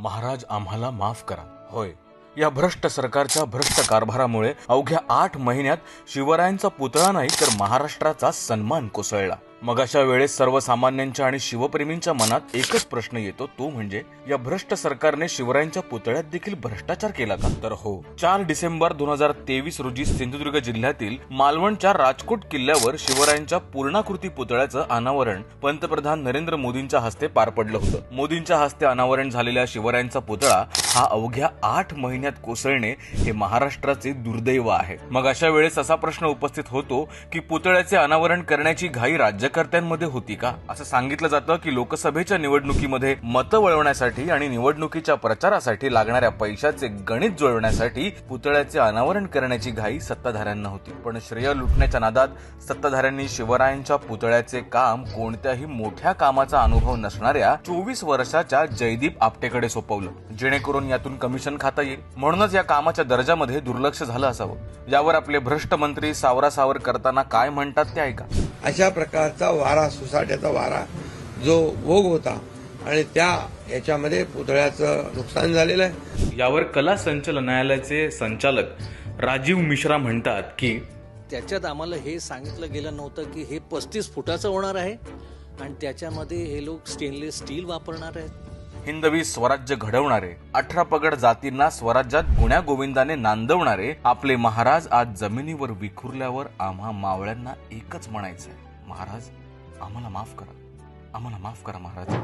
महाराज आम्हाला माफ करा. होय. या भ्रष्ट सरकारच्या भ्रष्ट कारभारामुळे अवघ्या आठ महिन्यात शिवरायांचा पुतळा नाही तर महाराष्ट्राचा सन्मान कोसळला. मग अशा वेळेस सर्वसामान्यांच्या आणि शिवप्रेमींच्या मनात एकच प्रश्न येतो तो म्हणजे या भ्रष्ट सरकारने शिवरायांच्या पुतळ्यात देखील भ्रष्टाचार केला का? तर हो. चार डिसेंबर दोन हजार तेवीस रोजी सिंधुदुर्ग जिल्ह्यातील मालवणच्या राजकोट किल्ल्यावर शिवरायांच्या पूर्णाकृती पुतळ्याचं अनावरण पंतप्रधान नरेंद्र मोदींच्या हस्ते पार पडलं होतं. मोदींच्या हस्ते अनावरण झालेल्या शिवरायांचा पुतळा हा अवघ्या आठ महिन्यात कोसळणे हे महाराष्ट्राचे दुर्दैव आहे. मग अशा वेळेस असा प्रश्न उपस्थित होतो की पुतळ्याचे अनावरण करण्याची घाई कार्यकर्त्यांमध्ये होती का? असं सांगितलं जातं की लोकसभेच्या निवडणुकीमध्ये मतं वळवण्यासाठी आणि निवडणुकीच्या प्रचारासाठी लागणाऱ्या पैशाचे गणित जुळवण्यासाठी पुतळ्याचे अनावरण करण्याची घाई सत्ताधाऱ्यांना होती. पण श्रेय लुटण्याच्या नादात सत्ताधाऱ्यांनी शिवरायांच्या पुतळ्याचे काम कोणत्याही मोठ्या कामाचा अनुभव नसणाऱ्या चोवीस वर्षाच्या जयदीप आपटेकडे सोपवलं. जेणेकरून यातून कमिशन खाता येईल. म्हणूनच या कामाच्या दर्जामध्ये दुर्लक्ष झालं असावं. यावर आपले भ्रष्ट मंत्री सावरासावर करताना काय म्हणतात ते ऐका. अशा प्रकारचा वारा सुसाट्याचा वारा जो भोग होता आणि त्या याच्यामध्ये पुतळ्याचं नुकसान झालेलं आहे. यावर कला संचालनालयाचे संचालक राजीव मिश्रा म्हणतात की त्याच्यात आम्हाला हे सांगितलं गेलं नव्हतं की हे पस्तीस फुटाचं होणार आहे आणि त्याच्यामध्ये हे लोक स्टेनलेस स्टील वापरणार आहेत. हिंदवी स्वराज्य घडवणारे अठरा पगड जातींना स्वराज्यात गुण्या गोविंदाने नांदवणारे आपले महाराज आज जमिनीवर विखुरल्यावर आम्हा मावळ्यांना एकच म्हणायचंय. महाराज आम्हाला माफ करा. आम्हाला माफ करा महाराज.